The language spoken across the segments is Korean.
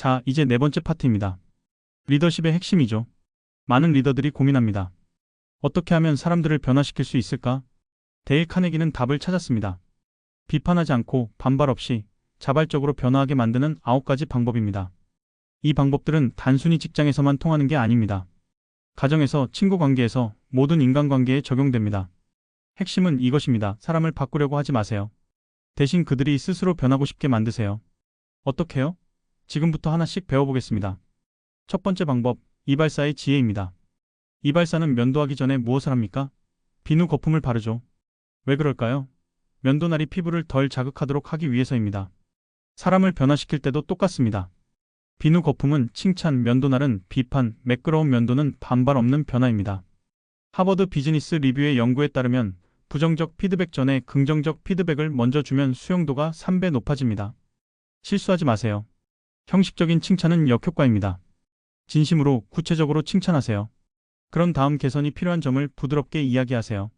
자, 이제 네 번째 파트입니다. 리더십의 핵심이죠. 많은 리더들이 고민합니다. 어떻게 하면 사람들을 변화시킬 수 있을까? 데일 카네기는 답을 찾았습니다. 비판하지 않고 반발 없이 자발적으로 변화하게 만드는 아홉 가지 방법입니다. 이 방법들은 단순히 직장에서만 통하는 게 아닙니다. 가정에서, 친구 관계에서, 모든 인간관계에 적용됩니다. 핵심은 이것입니다. 사람을 바꾸려고 하지 마세요. 대신 그들이 스스로 변하고 싶게 만드세요. 어떻게요? 지금부터 하나씩 배워보겠습니다. 첫 번째 방법, 이발사의 지혜입니다. 이발사는 면도하기 전에 무엇을 합니까? 비누 거품을 바르죠. 왜 그럴까요? 면도날이 피부를 덜 자극하도록 하기 위해서입니다. 사람을 변화시킬 때도 똑같습니다. 비누 거품은 칭찬, 면도날은 비판, 매끄러운 면도는 반발 없는 변화입니다. 하버드 비즈니스 리뷰의 연구에 따르면 부정적 피드백 전에 긍정적 피드백을 먼저 주면 수용도가 3배 높아집니다. 실수하지 마세요. 형식적인 칭찬은 역효과입니다. 진심으로 구체적으로 칭찬하세요. 그런 다음 개선이 필요한 점을 부드럽게 이야기하세요.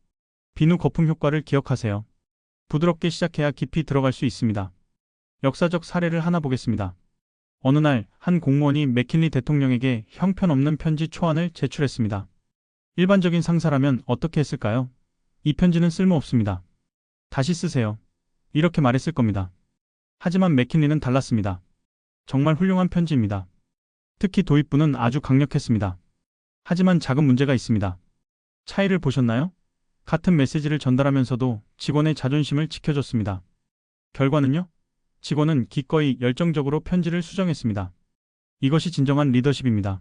비누 거품 효과를 기억하세요. 부드럽게 시작해야 깊이 들어갈 수 있습니다. 역사적 사례를 하나 보겠습니다. 어느 날 한 공무원이 맥킨리 대통령에게 형편없는 편지 초안을 제출했습니다. 일반적인 상사라면 어떻게 했을까요? 이 편지는 쓸모없습니다. 다시 쓰세요. 이렇게 말했을 겁니다. 하지만 맥킨리는 달랐습니다. 정말 훌륭한 편지입니다. 특히 도입부는 아주 강력했습니다. 하지만 작은 문제가 있습니다. 차이를 보셨나요? 같은 메시지를 전달하면서도 직원의 자존심을 지켜줬습니다. 결과는요? 직원은 기꺼이 열정적으로 편지를 수정했습니다. 이것이 진정한 리더십입니다.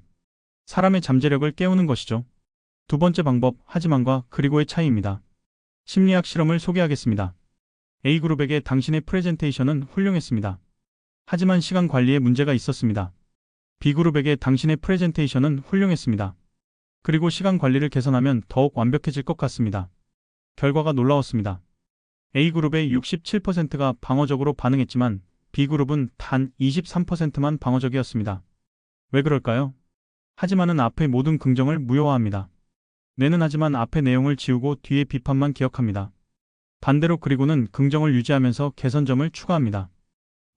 사람의 잠재력을 깨우는 것이죠. 두 번째 방법, 하지만과 그리고의 차이입니다. 심리학 실험을 소개하겠습니다. A그룹에게 당신의 프레젠테이션은 훌륭했습니다. 하지만 시간 관리에 문제가 있었습니다. B그룹에게 당신의 프레젠테이션은 훌륭했습니다. 그리고 시간 관리를 개선하면 더욱 완벽해질 것 같습니다. 결과가 놀라웠습니다. A그룹의 67%가 방어적으로 반응했지만 B그룹은 단 23%만 방어적이었습니다. 왜 그럴까요? 하지만은 앞의 모든 긍정을 무효화합니다. 뇌는 하지만 앞의 내용을 지우고 뒤의 비판만 기억합니다. 반대로 그리고는 긍정을 유지하면서 개선점을 추가합니다.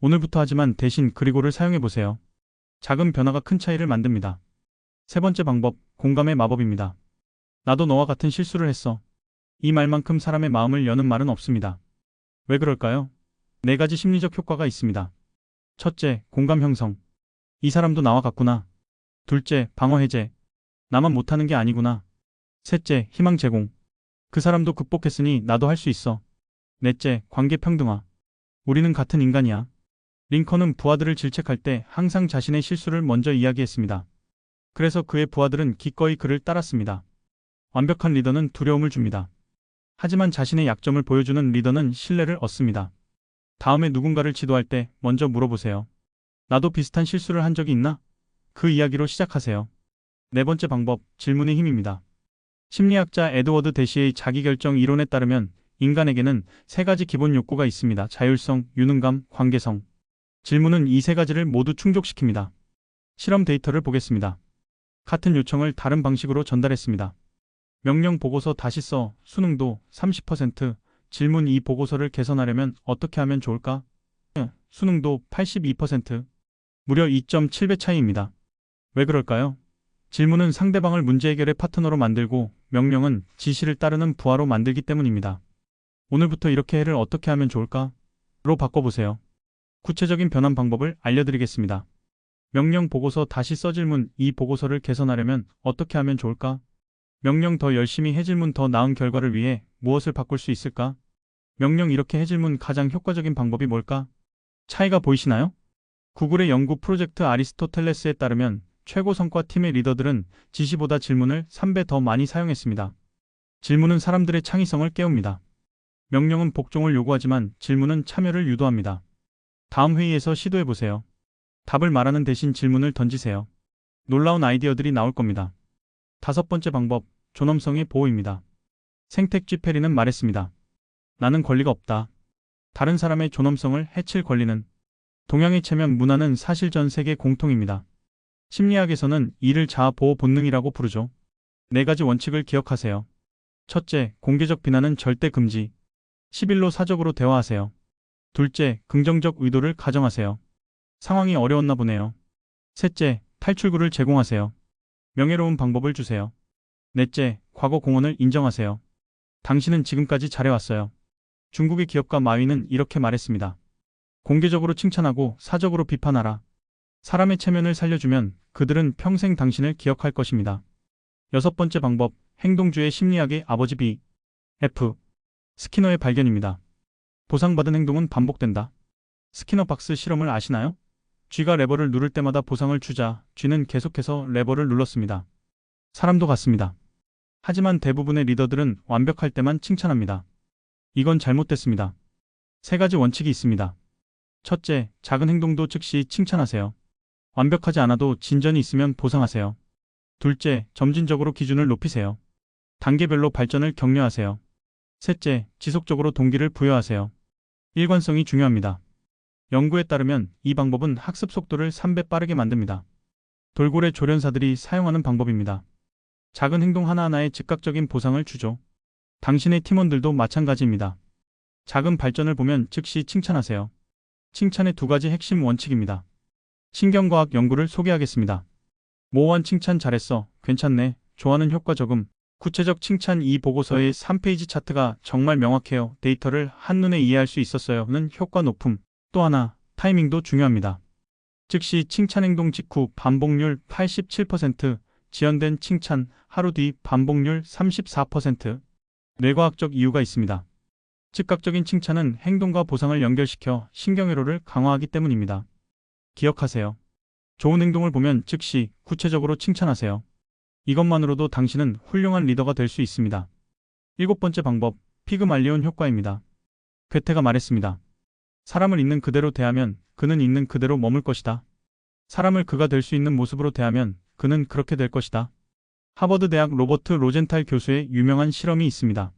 오늘부터 하지만 대신 그리고를 사용해 보세요. 작은 변화가 큰 차이를 만듭니다. 세 번째 방법, 공감의 마법입니다. 나도 너와 같은 실수를 했어. 이 말만큼 사람의 마음을 여는 말은 없습니다. 왜 그럴까요? 네 가지 심리적 효과가 있습니다. 첫째, 공감 형성. 이 사람도 나와 같구나. 둘째, 방어 해제. 나만 못하는 게 아니구나. 셋째, 희망 제공. 그 사람도 극복했으니 나도 할 수 있어. 넷째, 관계 평등화. 우리는 같은 인간이야. 링컨은 부하들을 질책할 때 항상 자신의 실수를 먼저 이야기했습니다. 그래서 그의 부하들은 기꺼이 그를 따랐습니다. 완벽한 리더는 두려움을 줍니다. 하지만 자신의 약점을 보여주는 리더는 신뢰를 얻습니다. 다음에 누군가를 지도할 때 먼저 물어보세요. 나도 비슷한 실수를 한 적이 있나? 그 이야기로 시작하세요. 네 번째 방법, 질문의 힘입니다. 심리학자 에드워드 대시의 자기결정 이론에 따르면 인간에게는 세 가지 기본 욕구가 있습니다. 자율성, 유능감, 관계성. 질문은 이 세 가지를 모두 충족시킵니다. 실험 데이터를 보겠습니다. 같은 요청을 다른 방식으로 전달했습니다. 명령 보고서 다시 써 수능도 30% 질문 이 보고서를 개선하려면 어떻게 하면 좋을까? 수능도 82% 무려 2.7배 차이입니다. 왜 그럴까요? 질문은 상대방을 문제 해결의 파트너로 만들고 명령은 지시를 따르는 부하로 만들기 때문입니다. 오늘부터 이렇게 해를 어떻게 하면 좋을까? 로 바꿔보세요. 구체적인 변환 방법을 알려드리겠습니다. 명령 보고서 다시 써 질문 이 보고서를 개선하려면 어떻게 하면 좋을까? 명령 더 열심히 해 질문 더 나은 결과를 위해 무엇을 바꿀 수 있을까? 명령 이렇게 해 질문 가장 효과적인 방법이 뭘까? 차이가 보이시나요? 구글의 연구 프로젝트 아리스토텔레스에 따르면 최고 성과 팀의 리더들은 지시보다 질문을 3배 더 많이 사용했습니다. 질문은 사람들의 창의성을 깨웁니다. 명령은 복종을 요구하지만 질문은 참여를 유도합니다. 다음 회의에서 시도해 보세요. 답을 말하는 대신 질문을 던지세요. 놀라운 아이디어들이 나올 겁니다. 다섯 번째 방법, 존엄성의 보호입니다. 생택쥐 페리는 말했습니다. 나는 권리가 없다. 다른 사람의 존엄성을 해칠 권리는 동양의 체면 문화는 사실 전 세계 공통입니다. 심리학에서는 이를 자아 보호 본능이라고 부르죠. 네 가지 원칙을 기억하세요. 첫째, 공개적 비난은 절대 금지. 11로 사적으로 대화하세요. 둘째, 긍정적 의도를 가정하세요. 상황이 어려웠나 보네요. 셋째, 탈출구를 제공하세요. 명예로운 방법을 주세요. 넷째, 과거 공헌을 인정하세요. 당신은 지금까지 잘해왔어요. 중국의 기업가 마위는 이렇게 말했습니다. 공개적으로 칭찬하고 사적으로 비판하라. 사람의 체면을 살려주면 그들은 평생 당신을 기억할 것입니다. 여섯 번째 방법, 행동주의 심리학의 아버지 B. F. 스키너의 발견입니다. 보상받은 행동은 반복된다. 스키너 박스 실험을 아시나요? 쥐가 레버를 누를 때마다 보상을 주자 쥐는 계속해서 레버를 눌렀습니다. 사람도 같습니다. 하지만 대부분의 리더들은 완벽할 때만 칭찬합니다. 이건 잘못됐습니다. 세 가지 원칙이 있습니다. 첫째, 작은 행동도 즉시 칭찬하세요. 완벽하지 않아도 진전이 있으면 보상하세요. 둘째, 점진적으로 기준을 높이세요. 단계별로 발전을 격려하세요. 셋째, 지속적으로 동기를 부여하세요. 일관성이 중요합니다. 연구에 따르면 이 방법은 학습 속도를 3배 빠르게 만듭니다. 돌고래 조련사들이 사용하는 방법입니다. 작은 행동 하나하나에 즉각적인 보상을 주죠. 당신의 팀원들도 마찬가지입니다. 작은 발전을 보면 즉시 칭찬하세요. 칭찬의 두 가지 핵심 원칙입니다. 신경과학 연구를 소개하겠습니다. 모호한 칭찬 잘했어, 괜찮네, 좋아하는 효과 적음, 구체적 칭찬 이 보고서의 3페이지 차트가 정말 명확해요. 데이터를 한눈에 이해할 수 있었어요.는 효과 높음. 또 하나, 타이밍도 중요합니다. 즉시 칭찬 행동 직후 반복률 87%, 지연된 칭찬 하루 뒤 반복률 34%. 뇌과학적 이유가 있습니다. 즉각적인 칭찬은 행동과 보상을 연결시켜 신경회로를 강화하기 때문입니다. 기억하세요. 좋은 행동을 보면 즉시 구체적으로 칭찬하세요. 이것만으로도 당신은 훌륭한 리더가 될 수 있습니다. 일곱 번째 방법, 피그말리온 효과입니다. 괴테가 말했습니다. 사람을 있는 그대로 대하면 그는 있는 그대로 머물 것이다. 사람을 그가 될 수 있는 모습으로 대하면 그는 그렇게 될 것이다. 하버드 대학 로버트 로젠탈 교수의 유명한 실험이 있습니다.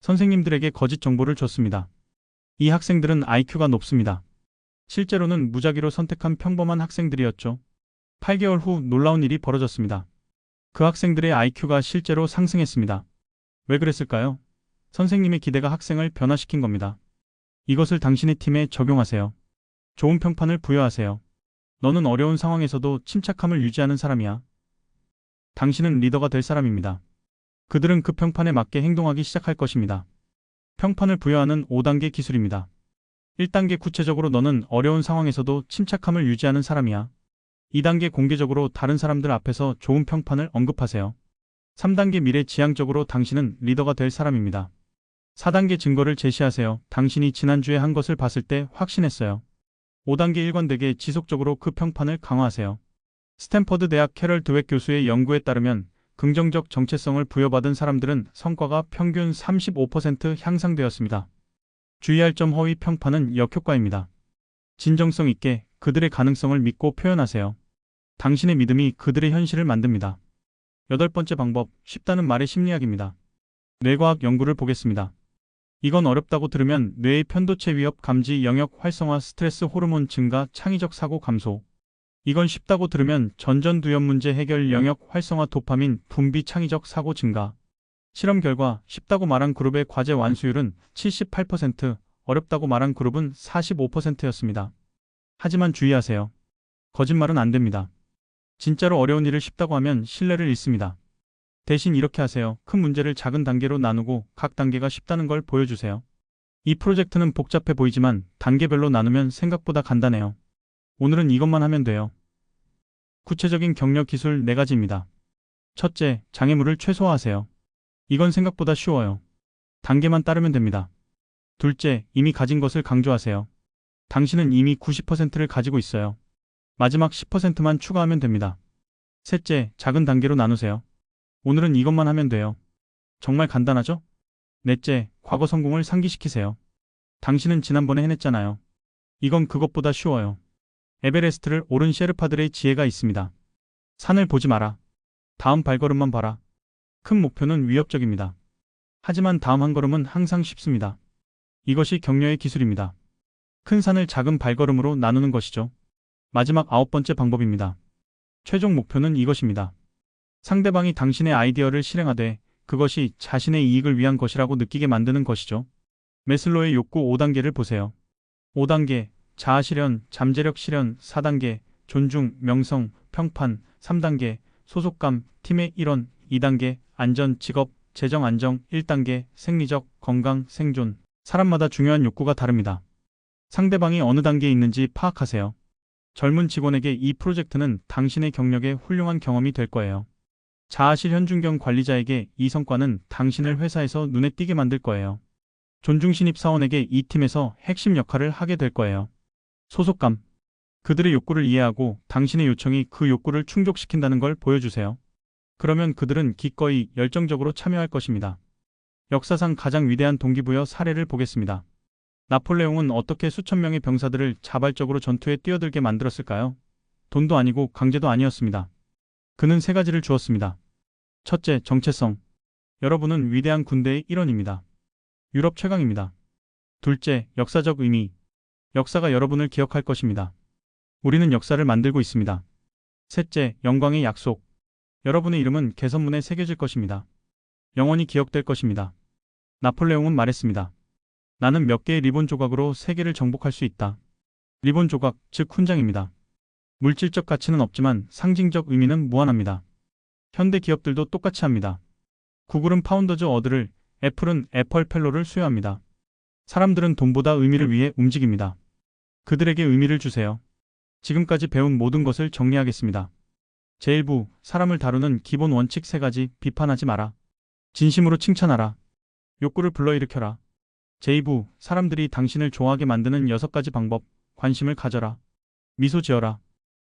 선생님들에게 거짓 정보를 줬습니다. 이 학생들은 IQ가 높습니다. 실제로는 무작위로 선택한 평범한 학생들이었죠. 8개월 후 놀라운 일이 벌어졌습니다. 그 학생들의 IQ가 실제로 상승했습니다. 왜 그랬을까요? 선생님의 기대가 학생을 변화시킨 겁니다. 이것을 당신의 팀에 적용하세요. 좋은 평판을 부여하세요. 너는 어려운 상황에서도 침착함을 유지하는 사람이야. 당신은 리더가 될 사람입니다. 그들은 그 평판에 맞게 행동하기 시작할 것입니다. 평판을 부여하는 5단계 기술입니다. 1단계 구체적으로 너는 어려운 상황에서도 침착함을 유지하는 사람이야. 2단계 공개적으로 다른 사람들 앞에서 좋은 평판을 언급하세요. 3단계 미래 지향적으로 당신은 리더가 될 사람입니다. 4단계 증거를 제시하세요. 당신이 지난주에 한 것을 봤을 때 확신했어요. 5단계 일관되게 지속적으로 그 평판을 강화하세요. 스탠퍼드 대학 캐럴 드웩 교수의 연구에 따르면 긍정적 정체성을 부여받은 사람들은 성과가 평균 35% 향상되었습니다. 주의할 점 허위 평판은 역효과입니다. 진정성 있게 그들의 가능성을 믿고 표현하세요. 당신의 믿음이 그들의 현실을 만듭니다. 여덟 번째 방법, 쉽다는 말의 심리학입니다. 뇌과학 연구를 보겠습니다. 이건 어렵다고 들으면 뇌의 편도체 위협 감지 영역 활성화 스트레스 호르몬 증가 창의적 사고 감소. 이건 쉽다고 들으면 전전두엽 문제 해결 영역 활성화 도파민 분비 창의적 사고 증가. 실험 결과 쉽다고 말한 그룹의 과제 완수율은 78%, 어렵다고 말한 그룹은 45%였습니다. 하지만 주의하세요. 거짓말은 안 됩니다. 진짜로 어려운 일을 쉽다고 하면 신뢰를 잃습니다. 대신 이렇게 하세요. 큰 문제를 작은 단계로 나누고 각 단계가 쉽다는 걸 보여주세요. 이 프로젝트는 복잡해 보이지만 단계별로 나누면 생각보다 간단해요. 오늘은 이것만 하면 돼요. 구체적인 격려 기술 4가지입니다. 첫째, 장애물을 최소화하세요. 이건 생각보다 쉬워요. 단계만 따르면 됩니다. 둘째, 이미 가진 것을 강조하세요. 당신은 이미 90%를 가지고 있어요. 마지막 10%만 추가하면 됩니다. 셋째, 작은 단계로 나누세요. 오늘은 이것만 하면 돼요. 정말 간단하죠? 넷째, 과거 성공을 상기시키세요. 당신은 지난번에 해냈잖아요. 이건 그것보다 쉬워요. 에베레스트를 오른 셰르파들의 지혜가 있습니다. 산을 보지 마라. 다음 발걸음만 봐라. 큰 목표는 위협적입니다. 하지만 다음 한 걸음은 항상 쉽습니다. 이것이 격려의 기술입니다. 큰 산을 작은 발걸음으로 나누는 것이죠. 마지막 아홉 번째 방법입니다. 최종 목표는 이것입니다. 상대방이 당신의 아이디어를 실행하되 그것이 자신의 이익을 위한 것이라고 느끼게 만드는 것이죠. 메슬로의 욕구 5단계를 보세요. 5단계, 자아 실현, 잠재력 실현, 4단계, 존중, 명성, 평판, 3단계, 소속감, 팀의 일원, 2단계, 안전, 직업, 재정 안정, 1단계, 생리적, 건강, 생존. 사람마다 중요한 욕구가 다릅니다. 상대방이 어느 단계에 있는지 파악하세요. 젊은 직원에게 이 프로젝트는 당신의 경력에 훌륭한 경험이 될 거예요. 자아실 현준경 관리자에게 이 성과는 당신을 회사에서 눈에 띄게 만들 거예요. 존중 신입 사원에게 이 팀에서 핵심 역할을 하게 될 거예요. 소속감. 그들의 욕구를 이해하고 당신의 요청이 그 욕구를 충족시킨다는 걸 보여주세요. 그러면 그들은 기꺼이 열정적으로 참여할 것입니다. 역사상 가장 위대한 동기부여 사례를 보겠습니다. 나폴레옹은 어떻게 수천 명의 병사들을 자발적으로 전투에 뛰어들게 만들었을까요? 돈도 아니고 강제도 아니었습니다. 그는 세 가지를 주었습니다. 첫째, 정체성. 여러분은 위대한 군대의 일원입니다. 유럽 최강입니다. 둘째, 역사적 의미. 역사가 여러분을 기억할 것입니다. 우리는 역사를 만들고 있습니다. 셋째, 영광의 약속. 여러분의 이름은 개선문에 새겨질 것입니다. 영원히 기억될 것입니다. 나폴레옹은 말했습니다. 나는 몇 개의 리본 조각으로 세계를 정복할 수 있다. 리본 조각, 즉 훈장입니다. 물질적 가치는 없지만 상징적 의미는 무한합니다. 현대 기업들도 똑같이 합니다. 구글은 파운더즈 어드를, 애플은 애플 펠로를 수여합니다. 사람들은 돈보다 의미를 위해 움직입니다. 그들에게 의미를 주세요. 지금까지 배운 모든 것을 정리하겠습니다. 제1부, 사람을 다루는 기본 원칙 세 가지, 비판하지 마라. 진심으로 칭찬하라. 욕구를 불러일으켜라. 제2부, 사람들이 당신을 좋아하게 만드는 여섯 가지 방법, 관심을 가져라. 미소 지어라.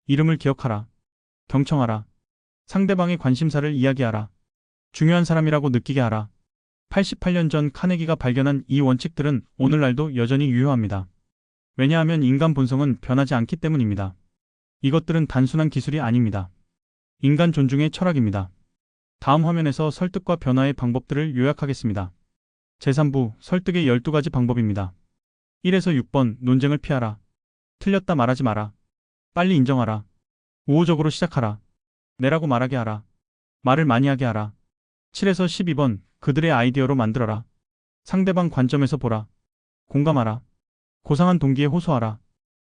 이름을 기억하라. 경청하라. 상대방의 관심사를 이야기하라. 중요한 사람이라고 느끼게 하라. 88년 전 카네기가 발견한 이 원칙들은 오늘날도 여전히 유효합니다. 왜냐하면 인간 본성은 변하지 않기 때문입니다. 이것들은 단순한 기술이 아닙니다. 인간 존중의 철학입니다. 다음 화면에서 설득과 변화의 방법들을 요약하겠습니다. 제3부 설득의 12가지 방법입니다. 1에서 6번 논쟁을 피하라. 틀렸다 말하지 마라. 빨리 인정하라. 우호적으로 시작하라. 내라고 말하게 하라. 말을 많이 하게 하라. 7에서 12번 그들의 아이디어로 만들어라. 상대방 관점에서 보라. 공감하라. 고상한 동기에 호소하라.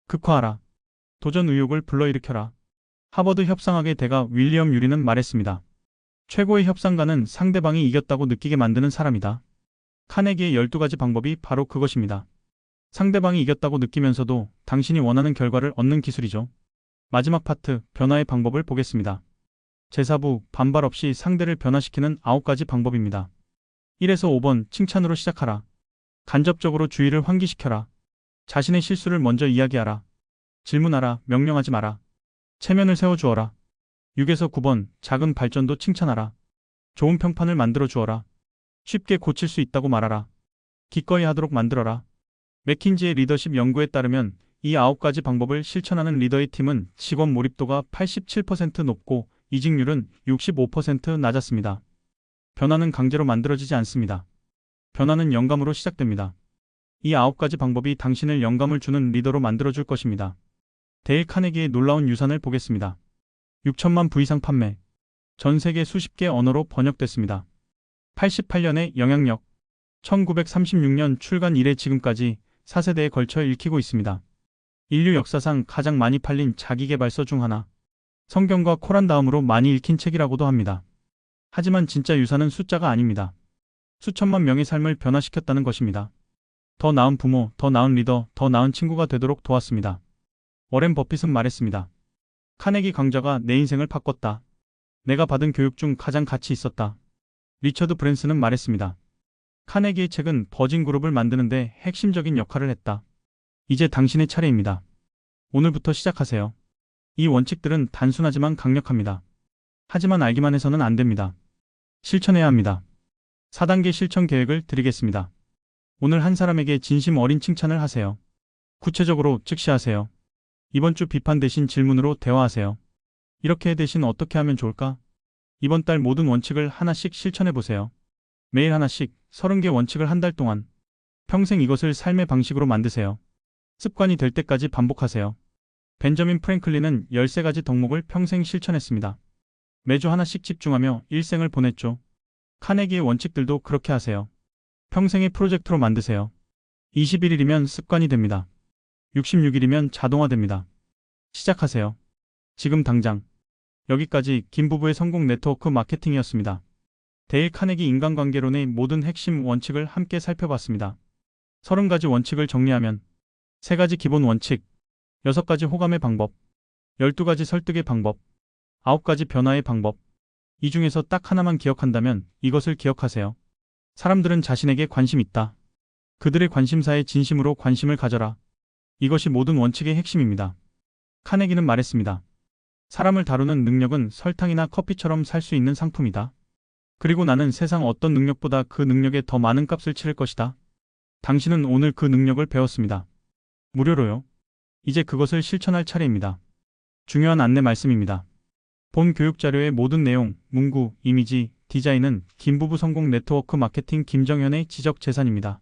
극화하라. 도전 의욕을 불러일으켜라. 하버드 협상학의 대가 윌리엄 유리는 말했습니다. 최고의 협상가는 상대방이 이겼다고 느끼게 만드는 사람이다. 카네기의 12가지 방법이 바로 그것입니다. 상대방이 이겼다고 느끼면서도 당신이 원하는 결과를 얻는 기술이죠. 마지막 파트, 변화의 방법을 보겠습니다. 제4부, 반발 없이 상대를 변화시키는 9가지 방법입니다. 1에서 5번, 칭찬으로 시작하라. 간접적으로 주의를 환기시켜라. 자신의 실수를 먼저 이야기하라. 질문하라. 명령하지 마라. 체면을 세워주어라. 6에서 9번, 작은 발전도 칭찬하라. 좋은 평판을 만들어 주어라. 쉽게 고칠 수 있다고 말하라. 기꺼이 하도록 만들어라. 맥킨지의 리더십 연구에 따르면 이 아홉 가지 방법을 실천하는 리더의 팀은 직원 몰입도가 87% 높고 이직률은 65% 낮았습니다. 변화는 강제로 만들어지지 않습니다. 변화는 영감으로 시작됩니다. 이 아홉 가지 방법이 당신을 영감을 주는 리더로 만들어줄 것입니다. 데일 카네기의 놀라운 유산을 보겠습니다. 6천만 부 이상 판매. 전 세계 수십 개 언어로 번역됐습니다. 88년의 영향력. 1936년 출간 이래 지금까지 4세대에 걸쳐 읽히고 있습니다. 인류 역사상 가장 많이 팔린 자기개발서 중 하나. 성경과 코란 다음으로 많이 읽힌 책이라고도 합니다. 하지만 진짜 유산은 숫자가 아닙니다. 수천만 명의 삶을 변화시켰다는 것입니다. 더 나은 부모, 더 나은 리더, 더 나은 친구가 되도록 도왔습니다. 워렌 버핏은 말했습니다. 카네기 강좌가 내 인생을 바꿨다. 내가 받은 교육 중 가장 가치 있었다. 리처드 브랜스는 말했습니다. 카네기의 책은 버진 그룹을 만드는데 핵심적인 역할을 했다. 이제 당신의 차례입니다. 오늘부터 시작하세요. 이 원칙들은 단순하지만 강력합니다. 하지만 알기만 해서는 안 됩니다. 실천해야 합니다. 4단계 실천 계획을 드리겠습니다. 오늘 한 사람에게 진심 어린 칭찬을 하세요. 구체적으로 즉시 하세요. 이번 주 비판 대신 질문으로 대화하세요. 이렇게 대신 어떻게 하면 좋을까? 이번 달 모든 원칙을 하나씩 실천해 보세요. 매일 하나씩 30개 원칙을 한 달 동안 평생 이것을 삶의 방식으로 만드세요. 습관이 될 때까지 반복하세요. 벤저민 프랭클린은 13가지 덕목을 평생 실천했습니다. 매주 하나씩 집중하며 일생을 보냈죠. 카네기의 원칙들도 그렇게 하세요. 평생의 프로젝트로 만드세요. 21일이면 습관이 됩니다. 66일이면 자동화됩니다. 시작하세요. 지금 당장. 여기까지 김부부의 성공 네트워크 마케팅이었습니다. 데일 카네기 인간관계론의 모든 핵심 원칙을 함께 살펴봤습니다. 30가지 원칙을 정리하면 3가지 기본 원칙, 6가지 호감의 방법, 12가지 설득의 방법, 9가지 변화의 방법. 이 중에서 딱 하나만 기억한다면 이것을 기억하세요. 사람들은 자신에게 관심 있다. 그들의 관심사에 진심으로 관심을 가져라. 이것이 모든 원칙의 핵심입니다. 카네기는 말했습니다. 사람을 다루는 능력은 설탕이나 커피처럼 살 수 있는 상품이다. 그리고 나는 세상 어떤 능력보다 그 능력에 더 많은 값을 치를 것이다. 당신은 오늘 그 능력을 배웠습니다. 무료로요. 이제 그것을 실천할 차례입니다. 중요한 안내 말씀입니다. 본 교육 자료의 모든 내용, 문구, 이미지, 디자인은 김부부 성공 네트워크 마케팅 김정현의 지적 재산입니다.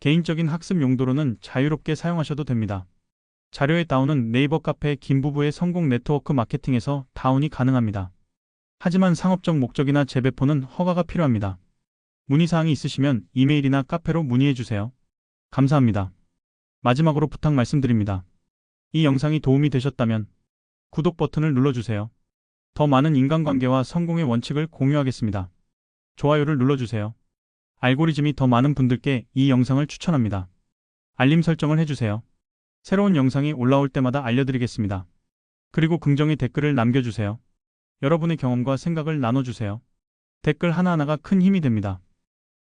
개인적인 학습 용도로는 자유롭게 사용하셔도 됩니다. 자료의 다운은 네이버 카페 김부부의 성공 네트워크 마케팅에서 다운이 가능합니다. 하지만 상업적 목적이나 재배포는 허가가 필요합니다. 문의사항이 있으시면 이메일이나 카페로 문의해주세요. 감사합니다. 마지막으로 부탁 말씀드립니다. 이 영상이 도움이 되셨다면 구독 버튼을 눌러주세요. 더 많은 인간관계와 성공의 원칙을 공유하겠습니다. 좋아요를 눌러주세요. 알고리즘이 더 많은 분들께 이 영상을 추천합니다. 알림 설정을 해주세요. 새로운 영상이 올라올 때마다 알려드리겠습니다. 그리고 긍정의 댓글을 남겨주세요. 여러분의 경험과 생각을 나눠주세요. 댓글 하나하나가 큰 힘이 됩니다.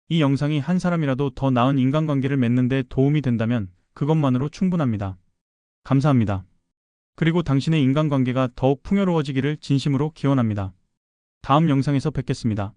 이 영상이 한 사람이라도 더 나은 인간관계를 맺는 데 도움이 된다면 그것만으로 충분합니다. 감사합니다. 그리고 당신의 인간관계가 더욱 풍요로워지기를 진심으로 기원합니다. 다음 영상에서 뵙겠습니다.